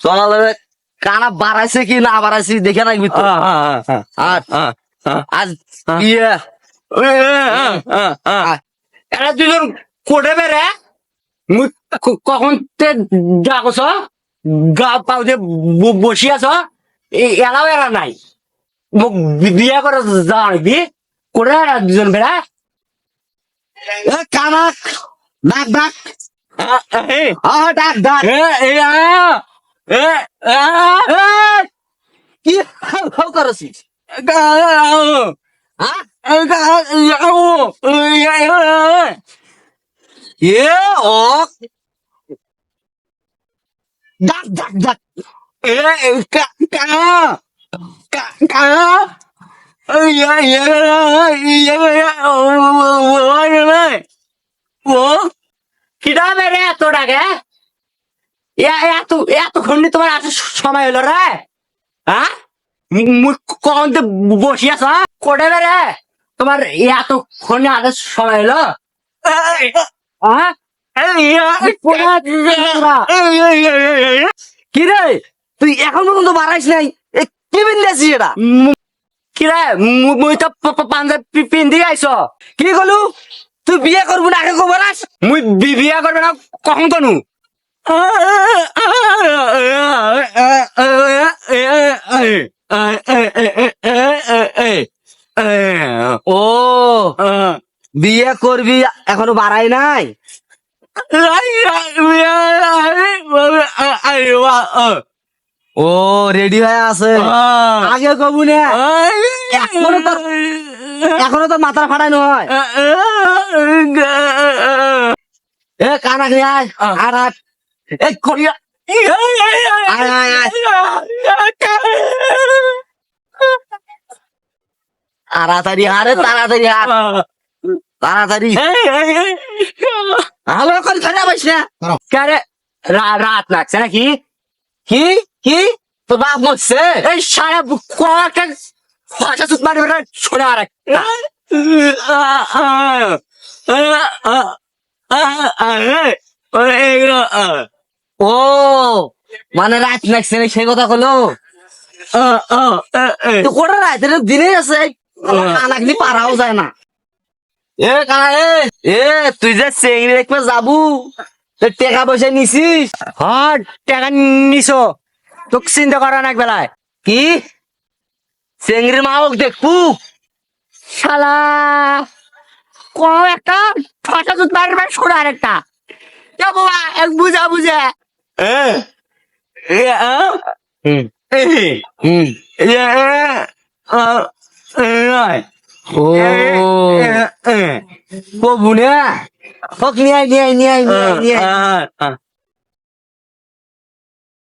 চলে কানা বাড়াইছে কি না বাড়াইছে দেখে রাখবি তো আর আজ ইয়ে এরা দুজন কোটে বেড়ে কখন তে যা গা পাও যে ব- বসি আছ এ- এলাও এরা নাই। মোক বিয়া করে যাওয়া নাকি? কোটে এরা দুজন বেড়া? এ কানা ডাক ডাক। ডাক ডাক কি হাউ করছিস হ্যাঁ এ, ও ডাক ডাক ডাক এ, কা- কা, কা- কা। এই, এই, এই, এই, ও, ও, ও, ওই রে। ও, কিডা মেরে এত ডাকে এ- এত এতক্ষণ তোমার আসে সময় হলো রে? হ্যাঁ কখন তো বসি আছ? কোটে মেরে তোমার এতক্ষণ আসে সময় হলো? কি রে? তুই এখন পর্যন্ত বাড়াইস নাই। কি বিন্দাছিস এটা? কিরে মুই তো পাঞ্জাবি পিন্ধি আইছ। কি কলু? তুই বিয়ে করবি না আগে কবার আস মুই বিয়া করবে না কখন কনু? ও বিয়ে করবি এখনও বাড়াই নাই? ও রেডি হয়ে আছে। আগে কবু না। এখনও তোর- এখনও তো মাথার ফাটাই নয় এ কানা নিয়ে আয়। আর। এই করিয়া। তাড়াতাড়ি আরে তাড়াতাড়ি আর তাড়াতাড়ি ভালো করে খারাপ পাইস না কারে রাত লাগছে নাকি কি কি তোর বাপ মরছে এই সারা কয়েকটা ফাঁসা সুত মারি বেটা শোনা আর একটা ও মানে রাত লাগছে না সেই কথা কলো? কোটা রাত দিনে আছে। কানাকলি পারাও যায় না। এ কানা এ? এ তুই যে চেংড়ি দেখবে যাবু টাকা পয়সা নিছিস? টাকা নিছো। তোক চিন্তা করা না বেলায় কি? চেংড়ির মাওক দেখবু? শালা ক একটা ফাঁসা সুত মারি বেটা শোনা আর একটা। যা বাবা এক বুঝা বুঝা। হুম হুম ও কবু না হোক নিয়ে আয়, নিয়ে আয়, নিয়ে আয়, নিয়ে আয়, নিয়ে আয়।